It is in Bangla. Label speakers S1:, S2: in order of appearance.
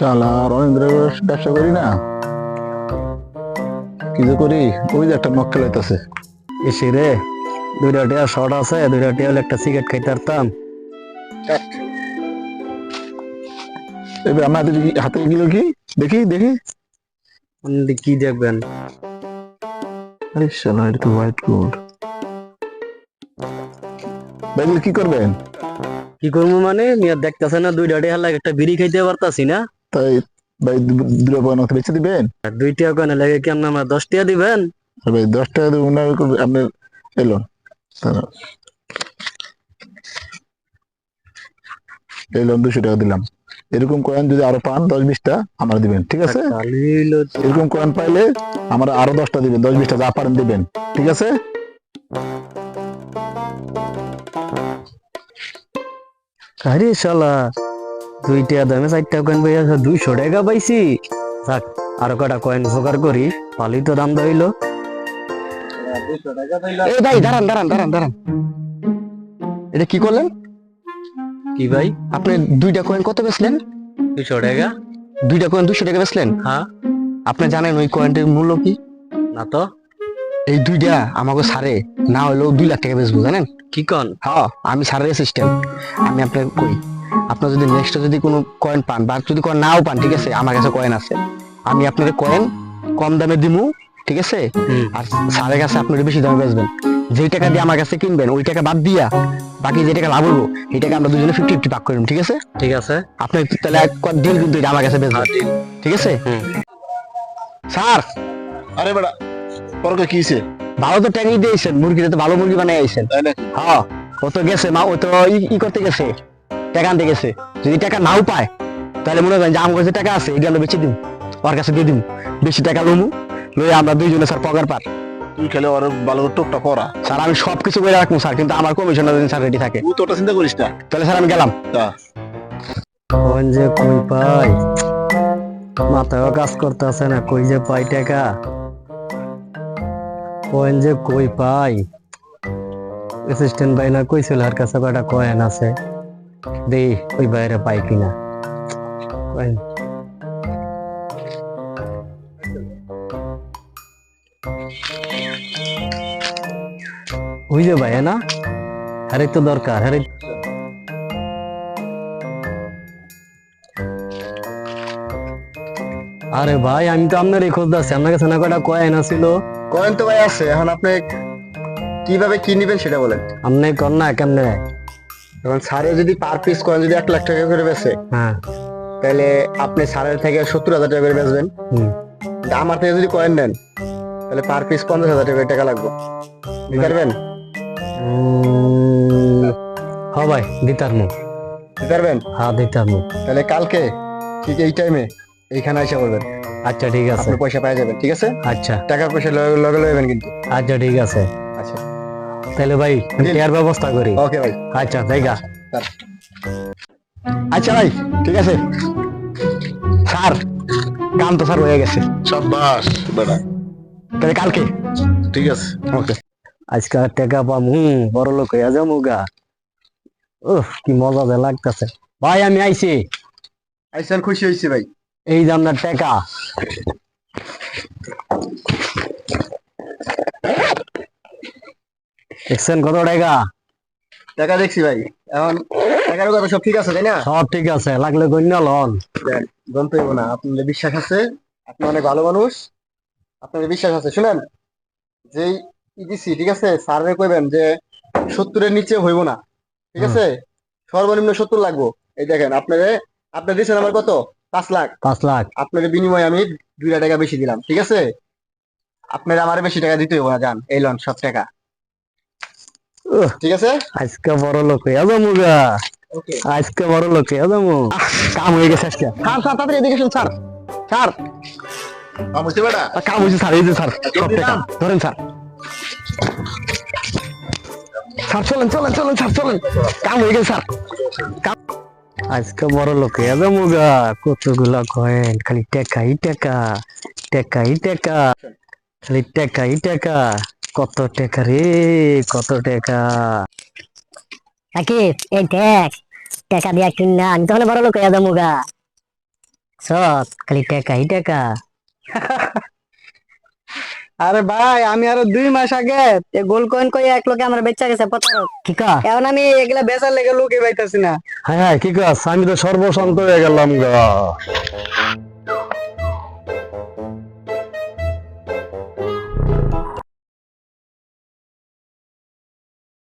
S1: শালা ব্যবসা করি না। কি যে করি? ওই যে একটা মক্কেল হইতাছে
S2: এসে রে দুইটা টিয়া শর্ট আছে দুইটা টিয়া একটা সিগারেট খাইতে পারতাম।
S1: এবার আমার হাতে হাতে গেল কি? দেখি দেখি।
S2: আপনি কি দেখবেন?
S1: আরে শালা এটা তো হোয়াইট গোল্ড এগুলো কি করবেন?
S2: কি করব মানে? মিয়া দেখতেছে না দুই টিয়া লাগে একটা বিড়ি খাইতে পারতাছি না।
S1: তাই ভাই দুটো পয়সা মতো বেঁচে দিবেন?
S2: আর দুই টিয়া কেন লাগে কি আপনি আমরা দশ টিয়া দিবেন?
S1: আর ভাই দশ টাকা দেবো না আপনার এলো এই লোন দুশো টাকা দিলাম। এরকম কয়েন যদি আরও পান দশ বিশটা আমার দিবেন ঠিক আছে? এরকম কয়েন পাইলে আমার আরও দশটা দিবেন দশ বিশটা যা পারেন দিবেন ঠিক আছে?
S2: আরে শালা দুই টিয়া দামে চারটা কয়েন পাইয়া দুইশো টাকা পাইছি। থাক আরও কটা কয়েন জোগাড় করি ভালোই তো দাম হইল
S3: এই ভাই দাঁড়ান দাঁড়ান দাঁড়ান দাঁড়ান। এটা কি করলেন?
S2: কি ভাই?
S3: আপনি দুইটা কয়েন কত বেচলেন?
S2: দুইশো টাকা।
S3: দুইটা কয়েন দুশো টাকা বেচলেন?
S2: হ্যাঁ।
S3: আপনি জানেন ওই কয়েনটির মূল্য কি?
S2: না তো।
S3: এই দুইটা আমাকে সারে না হলেও দুই লাখ টাকা বেচবো জানেন?
S2: কি কন
S3: হ্যাঁ আমি সারের সিস্টেম আমি আপনাকে কই আপনার যদি নেক্সট যদি কোনো কয়েন পান বা যদি কয়েন নাও পান ঠিক আছে? আমার কাছে কয়েন আছে। আমি আপনার কয়েন কম দামে দিমু ঠিক আছে? আর স্যারের কাছে আপনার বেশি দামে বেচবেন। যেই টাকা দিয়ে আমার কাছে কিনবেন ওই টাকা বাদ দিয়া বাকি যে টাকা লাভ হব এই টাকা আমরা দুজনে ফিফটি ফিফটি ভাগ করব ঠিক আছে?
S2: ঠিক আছে।
S3: আপনি তাহলে ডিল কিন্তু এটা আমার কাছে বেচবেন। ঠিক আছে? স্যার!
S1: আরে বেড়া পরকে কি হইছে?
S3: ভালো তো ট্যাঙ্গি দিয়েছেন মুরগিতে তো ভালো মুরগি বানিয়ে আইছেন। হ্যাঁ ও তো গেছে মা ও তো ই করতে গেছে। টাকা আনতে গেছে। যদি টাকা নাও পায় তাহলে মনে করেন যে আমার কাছে টাকা আছে এগুলো বেচে দিন ওর কাছে দিয়ে দিন বেশি টাকা লমু লই আমরা দুইজনে স্যার পগার পার।
S1: তুই খেলে ওর ভালো টোকটা করা।
S3: স্যার আমি সব কিছু করে রাখব স্যার কিন্তু আমার কমিশনার দিন স্যার রেডি থাকে।
S1: তুই তো ওটা চিন্তা করিস না।
S3: তাহলে স্যার আমি গেলাম।
S2: কোন যে কই পাই? মাথায়ও কাজ করতেছে না কই যে পাই টাকা? কোন যে কই পাই? অ্যাসিস্ট্যান্ট ভাই না কইছিল আর কাছে কয়টা কয়েন আছে? দে ওই বাইরে পাই কিনা। ওই যে ভাই না? আরে তো দরকার আরে। আরে ভাই আমি তো আপনার এই খোঁজ আছি আপনার কাছে না কয়টা কয়েন আছিল?
S3: কয়েন তো ভাই আছে এখন আপনি কীভাবে কি নেবেন সেটা বলেন।
S2: আপনি কর না কেমনে?
S3: এখন স্যারে যদি পার পিস কয়েন যদি এক লাখ টাকা করে বেচে
S2: হ্যাঁ।
S3: তাহলে আপনি স্যারের থেকে সত্তর হাজার টাকা করে বেচবেন। আমার থেকে যদি কয়েন নেন তাহলে পার পিস পঞ্চাশ হাজার টাকা টাকা লাগবে। দিতে পারবেন?
S2: হ্যাঁ ভাই দিতার মুখ।
S3: দিতে পারবেন?
S2: হ্যাঁ দিতার মুখ।
S3: তাহলে কালকে ঠিক এই টাইমে এইখানে এসে করবেন
S2: আচ্ছা ঠিক আছে।
S3: আপনি পয়সা পেয়ে যাবেন ঠিক আছে?
S2: আচ্ছা।
S3: টাকা পয়সা লগে লগে লইবেন কিন্তু।
S2: আচ্ছা ঠিক আছে। তাহলে ভাই। টিয়ার ব্যবস্থা করি।
S3: ওকে ভাই।
S2: আচ্ছা জায়গা
S3: আচ্ছা ভাই ঠিক আছে। স্যার কাম তো স্যার হয়ে গেছে।
S1: সাব্বাস বেড়া
S3: তাহলে কালকে?
S1: ঠিক আছে।
S3: ওকে।
S2: আজকে টাকা পাম হুম বড় লোক হইয়া যাব গা। উফ কি মজা যে লাগতেছে। ভাই আমি আইছি।
S3: আইসান খুশি হয়েছি ভাই।
S2: এই যে আপনার টাকা। দেখছেন কত টাকা?
S3: টাকা দেখছি ভাই। এখন টাকার কথা সব ঠিক আছে তাই না?
S2: সব ঠিক আছে লাগলে গণ্য লন।
S3: হইব না। আপনাদের বিশ্বাস আছে আপনি অনেক ভালো মানুষ। আপনাদের বিশ্বাস আছে। শুনেন যেই ই দিছি ঠিক আছে? স্যারের কইবেন যে সত্তরের নিচে হইব না। ঠিক আছে? সর্বনিম্ন সত্তর লাগবো। এই দেখেন আপনারে আপনার দিচ্ছেন আমার কত? পাঁচ লাখ।
S2: পাঁচ লাখ।
S3: আপনার বিনিময়ে আমি দুই টাকা বেশি দিলাম ঠিক আছে? আপনার আমার বেশি টাকা দিতে হইব না যান। এই লন সব টাকা। ঠিক আছে?
S2: আজকে বড় লোক হইয়া যাব গা। আজকে বড় লোক হইয়া যাব।
S3: কাম হয়ে গেছে আজকে। স্যার স্যার তাড়াতাড়ি এদিকে আসুন, স্যার। স্যার।
S1: কাম হইছে বেড়া
S3: আর কাম হয়েছে স্যার এই যে স্যার সব টাকা ধরেন স্যার। স্যার চলেন চলেন চলেন স্যার চলেন। কাম হয়ে গেছে স্যার।
S2: আজকে বড় লোক হইয়া যাব গা। কতগুলা কয়েন খালি টেকাই টেকা। টেকাই টেকা। খালি টেকাই টেকা। কত টেকা রে কত টেকা।
S4: নাকি এই দেখ টাকা দিয়া কিনা আমি তাহলে বড় লোক হয়ে যাব গা।
S2: সৎ খালি টেকাই টেকা।
S4: আরে ভাই আমি আরও দুই মাস আগে গোল কয়েন কই এক লোকে আমার বেচা গেছে প্রতারক।
S2: কি কা
S4: এখন আমি এগুলা বেচার লেগে লোকে পাইতাছি না।
S2: হ্যাঁ হ্যাঁ কি কাজ আমি তো সর্বশান্ত হয়ে গেলাম গা।